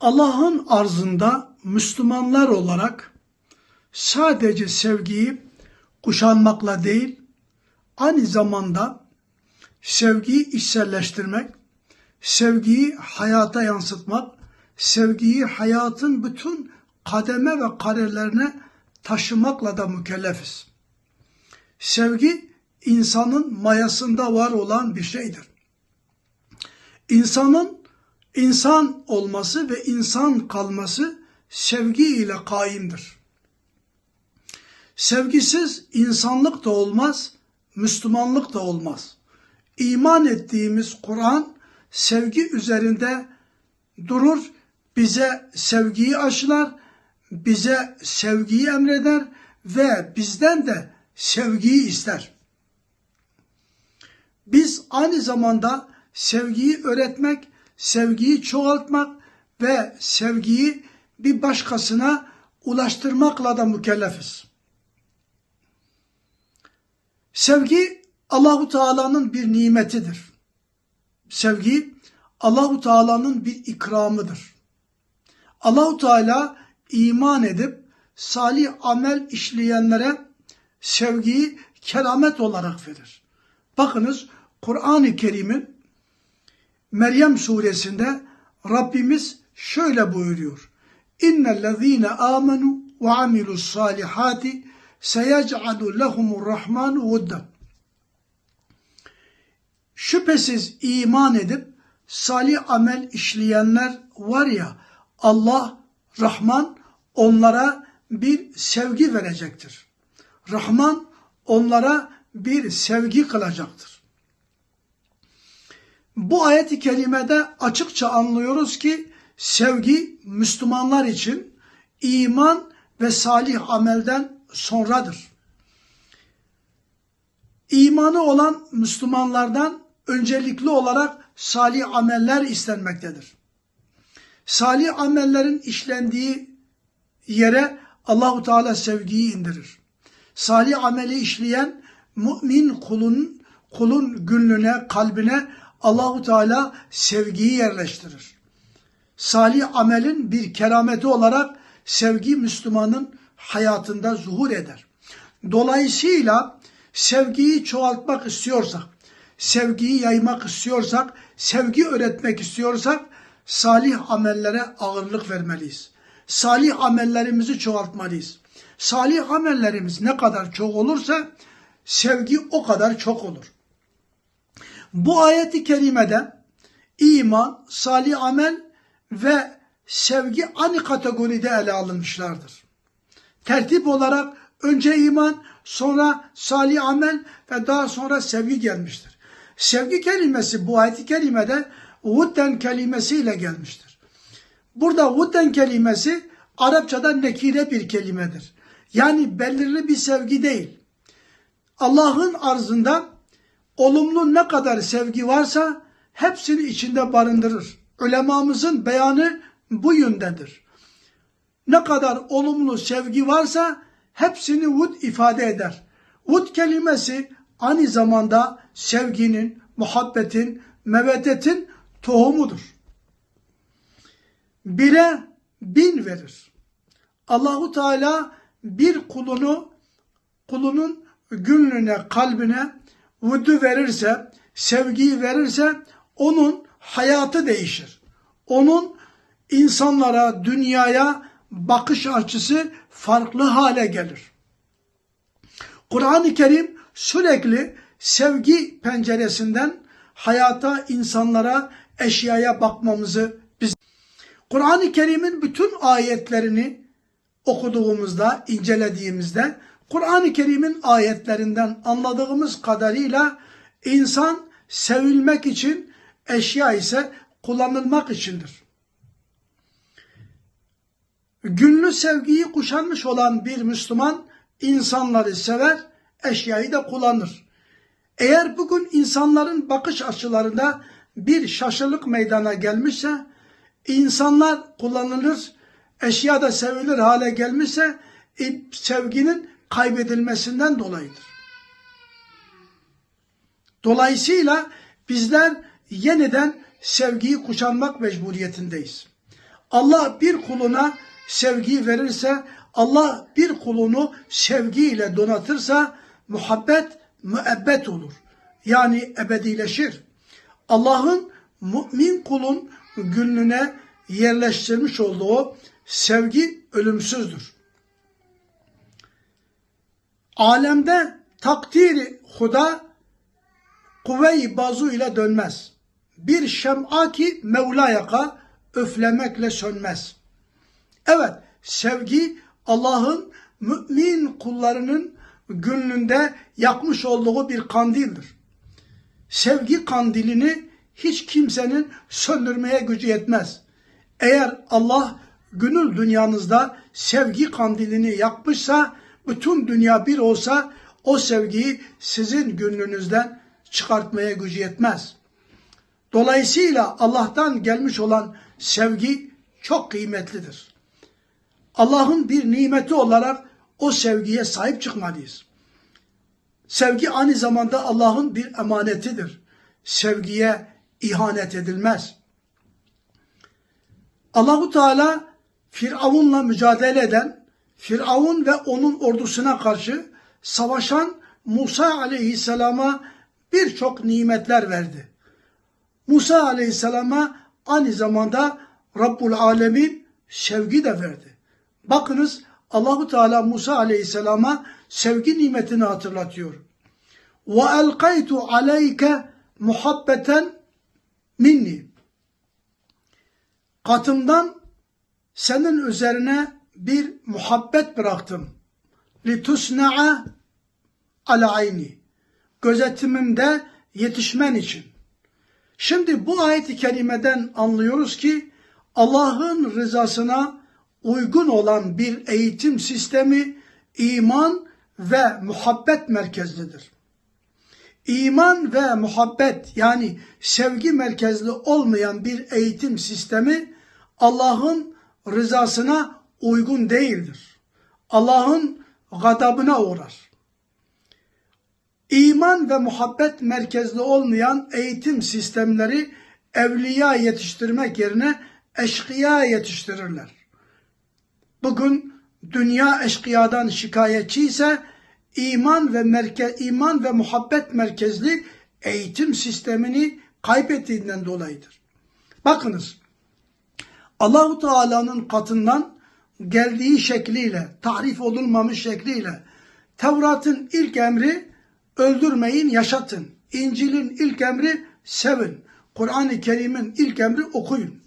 Allah'ın arzında Müslümanlar olarak sadece sevgiyi kuşanmakla değil, aynı zamanda sevgiyi içselleştirmek, sevgiyi hayata yansıtmak, sevgiyi hayatın bütün kademe ve karelerine taşımakla da mükellefiz. Sevgi insanın mayasında var olan bir şeydir. İnsanın insan olması ve insan kalması sevgi ile kaimdir. Sevgisiz insanlık da olmaz, Müslümanlık da olmaz. İman ettiğimiz Kur'an sevgi üzerinde durur, bize sevgiyi aşılar, bize sevgiyi emreder ve bizden de sevgiyi ister. Biz aynı zamanda sevgiyi öğretmek, sevgiyi çoğaltmak ve sevgiyi bir başkasına ulaştırmakla da mükellefiz. Sevgi Allahu Teala'nın bir nimetidir. Sevgi Allahu Teala'nın bir ikramıdır. Allahu Teala iman edip salih amel işleyenlere sevgiyi keramet olarak verir. Bakınız Kur'an-ı Kerim'in Meryem suresinde Rabbimiz şöyle buyuruyor. İnnellezîne âmenû ve amilus salihati seyec'alu lehumur rahmanu vudden. Şüphesiz iman edip salih amel işleyenler var ya Allah Rahman onlara bir sevgi verecektir. Rahman onlara bir sevgi kılacaktır. Bu ayet-i kerimede açıkça anlıyoruz ki sevgi Müslümanlar için iman ve salih amelden sonradır. İmanı olan Müslümanlardan öncelikli olarak salih ameller istenmektedir. Salih amellerin işlendiği yere Allahu Teala sevgiyi indirir. Salih ameli işleyen mümin kulun kulun gönlüne, kalbine Allahu Teala sevgiyi yerleştirir. Salih amelin bir kerameti olarak sevgi Müslümanın hayatında zuhur eder. Dolayısıyla sevgiyi çoğaltmak istiyorsak, sevgiyi yaymak istiyorsak, sevgi öğretmek istiyorsak salih amellere ağırlık vermeliyiz. Salih amellerimizi çoğaltmalıyız. Salih amellerimiz ne kadar çok olursa sevgi o kadar çok olur. Bu ayeti kerimede iman, salih amel ve sevgi aynı kategoride ele alınmışlardır. Tertip olarak önce iman, sonra salih amel ve daha sonra sevgi gelmiştir. Sevgi kelimesi bu ayet-i kerimede vudden kelimesiyle gelmiştir. Burada vudden kelimesi Arapçada nekire bir kelimedir. Yani belirli bir sevgi değil. Allah'ın arzında olumlu ne kadar sevgi varsa hepsini içinde barındırır. Ulemamızın beyanı bu yöndedir. Ne kadar olumlu sevgi varsa hepsini vud ifade eder. Vud kelimesi aynı zamanda sevginin, muhabbetin, meveddetin tohumudur. Bire bin verir. Allahu Teala bir kulunu kulunun gönlüne, kalbine vudu verirse, sevgiyi verirse onun hayatı değişir. Onun insanlara, dünyaya bakış açısı farklı hale gelir. Kur'an-ı Kerim sürekli sevgi penceresinden hayata, insanlara, eşyaya bakmamızı biz Kur'an-ı Kerim'in bütün ayetlerini okuduğumuzda, incelediğimizde Kur'an-ı Kerim'in ayetlerinden anladığımız kadarıyla insan sevilmek için, eşya ise kullanılmak içindir. Günlü sevgiyi kuşanmış olan bir Müslüman insanları sever, eşyayı da kullanır. Eğer bugün insanların bakış açılarında bir şaşılık meydana gelmişse, insanlar kullanılır, eşya da sevilir hale gelmişse, sevginin kaybedilmesinden dolayıdır. Dolayısıyla bizler yeniden sevgiyi kuşanmak mecburiyetindeyiz. Allah bir kuluna sevgi verirse, Allah bir kulunu sevgiyle donatırsa muhabbet müebbet olur. Yani ebedileşir. Allah'ın mümin kulun gönlüne yerleştirmiş olduğu sevgi ölümsüzdür. Alemde takdiri huda kuvve-i bazu ile dönmez. Bir şem'a ki Mevla yaka öflemekle sönmez. Evet, sevgi Allah'ın mümin kullarının gönlünde yakmış olduğu bir kandildir. Sevgi kandilini hiç kimsenin söndürmeye gücü yetmez. Eğer Allah gönül dünyanızda sevgi kandilini yakmışsa, bütün dünya bir olsa o sevgiyi sizin gönlünüzden çıkartmaya gücü yetmez. Dolayısıyla Allah'tan gelmiş olan sevgi çok kıymetlidir. Allah'ın bir nimeti olarak o sevgiye sahip çıkmalıyız. Sevgi aynı zamanda Allah'ın bir emanetidir. Sevgiye ihanet edilmez. Allahu Teala Firavun'la mücadele eden, Firavun ve onun ordusuna karşı savaşan Musa aleyhisselama birçok nimetler verdi. Musa aleyhisselama aynı zamanda Rabbul Alemin sevgi de verdi. Bakınız Allahu Teala Musa aleyhisselama sevgi nimetini hatırlatıyor. Ve elkaytu aleyke muhabbeten minni. Katımdan senin üzerine bir muhabbet bıraktım. Litusna'a ala ayni. Gözetimimde yetişmen için. Şimdi bu ayet-i kerimeden anlıyoruz ki Allah'ın rızasına uygun olan bir eğitim sistemi iman ve muhabbet merkezlidir. İman ve muhabbet yani sevgi merkezli olmayan bir eğitim sistemi Allah'ın rızasına uygun değildir. Allah'ın gadabına uğrar. İman ve muhabbet merkezli olmayan eğitim sistemleri evliya yetiştirmek yerine eşkıya yetiştirirler. Bugün dünya eşkıyadan şikayetçi ise iman ve merke, iman ve muhabbet merkezli eğitim sistemini kaybettiğinden dolayıdır. Bakınız Allahu Teala'nın katından geldiği şekliyle, tarif olunmamış şekliyle Tevrat'ın ilk emri öldürmeyin, yaşatın. İncil'in ilk emri sevin. Kur'an-ı Kerim'in ilk emri okuyun.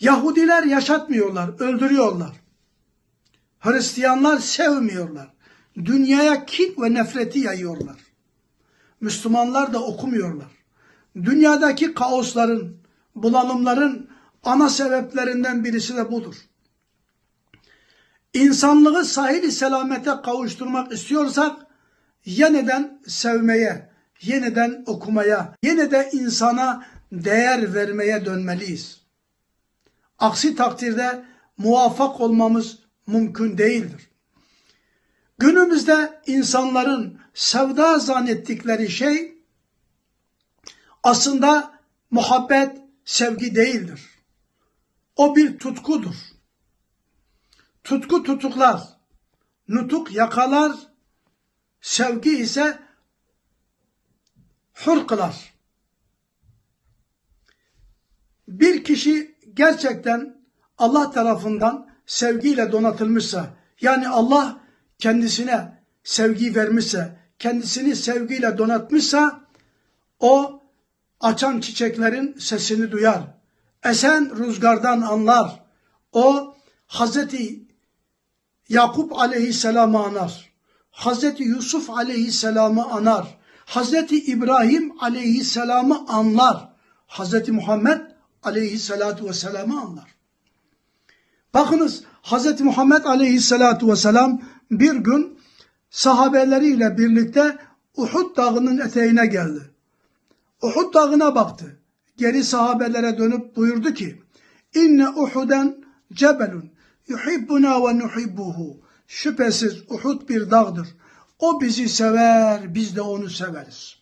Yahudiler yaşatmıyorlar, öldürüyorlar. Hristiyanlar sevmiyorlar. Dünyaya kin ve nefreti yayıyorlar. Müslümanlar da okumuyorlar. Dünyadaki kaosların, bulanımların ana sebeplerinden birisi de budur. İnsanlığı sahili selamete kavuşturmak istiyorsak yeniden sevmeye, yeniden okumaya, yeniden insana değer vermeye dönmeliyiz. Aksi takdirde muvaffak olmamız mümkün değildir. Günümüzde insanların sevda zannettikleri şey aslında muhabbet, sevgi değildir. O bir tutkudur. Tutku tutuklar, nutuk yakalar, sevgi ise hür. Bir kişi gerçekten Allah tarafından sevgiyle donatılmışsa, yani Allah kendisine sevgi vermişse, kendisini sevgiyle donatmışsa, o açan çiçeklerin sesini duyar. Esen rüzgardan anlar. O Hazreti Yakup aleyhisselamı anar. Hazreti Yusuf aleyhisselamı anar. Hazreti İbrahim aleyhisselamı anlar. Hazreti Muhammed aleyhisselatu vesselam'ı anlar. Bakınız Hazreti Muhammed aleyhisselatu vesselam bir gün sahabeleriyle birlikte Uhud dağının eteğine geldi. Uhud dağına baktı. Geri sahabelere dönüp buyurdu ki İnne Uhuden cebelun yuhibbuna ve nuhibbuhu. Şüphesiz Uhud bir dağdır. O bizi sever, biz de onu severiz.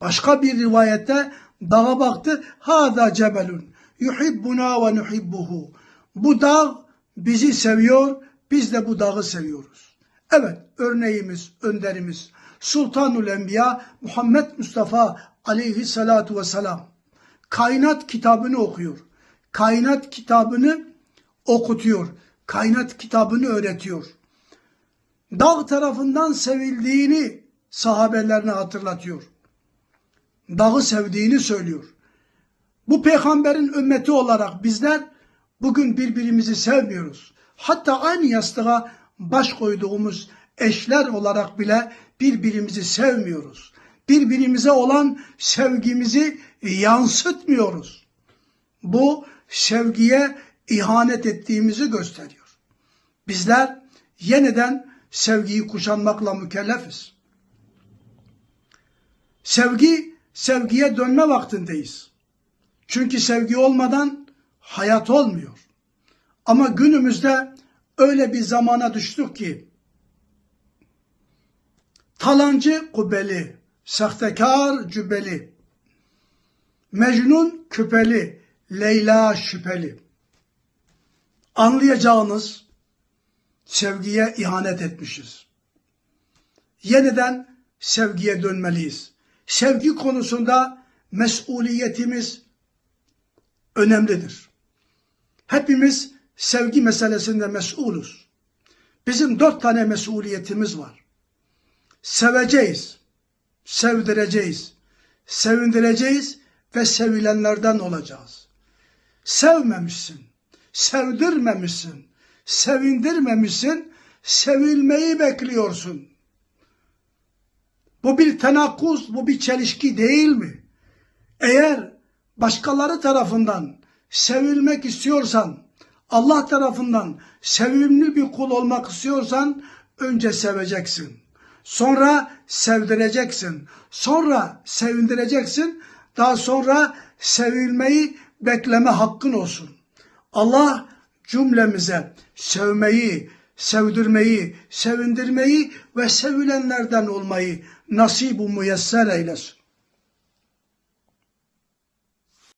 Başka bir rivayette Dağa baktı. Hada cebelun. Yuhibbuna ve nuhibbuhu. Bu dağ bizi seviyor. Biz de bu dağı seviyoruz. Evet örneğimiz, önderimiz Sultanul Enbiya Muhammed Mustafa aleyhissalatu vesselam kainat kitabını okuyor. Kainat kitabını okutuyor. Kainat kitabını öğretiyor. Dağ tarafından sevildiğini sahabelerine hatırlatıyor. Dağı sevdiğini söylüyor. Bu peygamberin ümmeti olarak bizler bugün birbirimizi sevmiyoruz. Hatta aynı yastığa baş koyduğumuz eşler olarak bile birbirimizi sevmiyoruz. Birbirimize olan sevgimizi yansıtmıyoruz. Bu sevgiye ihanet ettiğimizi gösteriyor. Bizler yeniden sevgiyi kuşanmakla mükellefiz. Sevgi, sevgiye dönme vaktindeyiz. Çünkü sevgi olmadan hayat olmuyor. Ama günümüzde öyle bir zamana düştük ki talancı kubeli, sahtekar cübeli, Mecnun küpeli, Leyla şüpheli. Anlayacağınız sevgiye ihanet etmişiz. Yeniden sevgiye dönmeliyiz. Sevgi konusunda mesuliyetimiz önemlidir. Hepimiz sevgi meselesinde mesuluz. Bizim dört tane mesuliyetimiz var. Seveceğiz, sevdireceğiz, sevindireceğiz ve sevilenlerden olacağız. Sevmemişsin, sevdirmemişsin, sevindirmemişsin, sevilmeyi bekliyorsun. Bu bir tenakkuz, bu bir çelişki değil mi? Eğer başkaları tarafından sevilmek istiyorsan, Allah tarafından sevimli bir kul olmak istiyorsan önce seveceksin. Sonra sevdireceksin. Sonra sevindireceksin. Daha sonra sevilmeyi bekleme hakkın olsun. Allah cümlemize sevmeyi, sevdirmeyi, sevindirmeyi ve sevilenlerden olmayı nasip-u müyesser eylesin.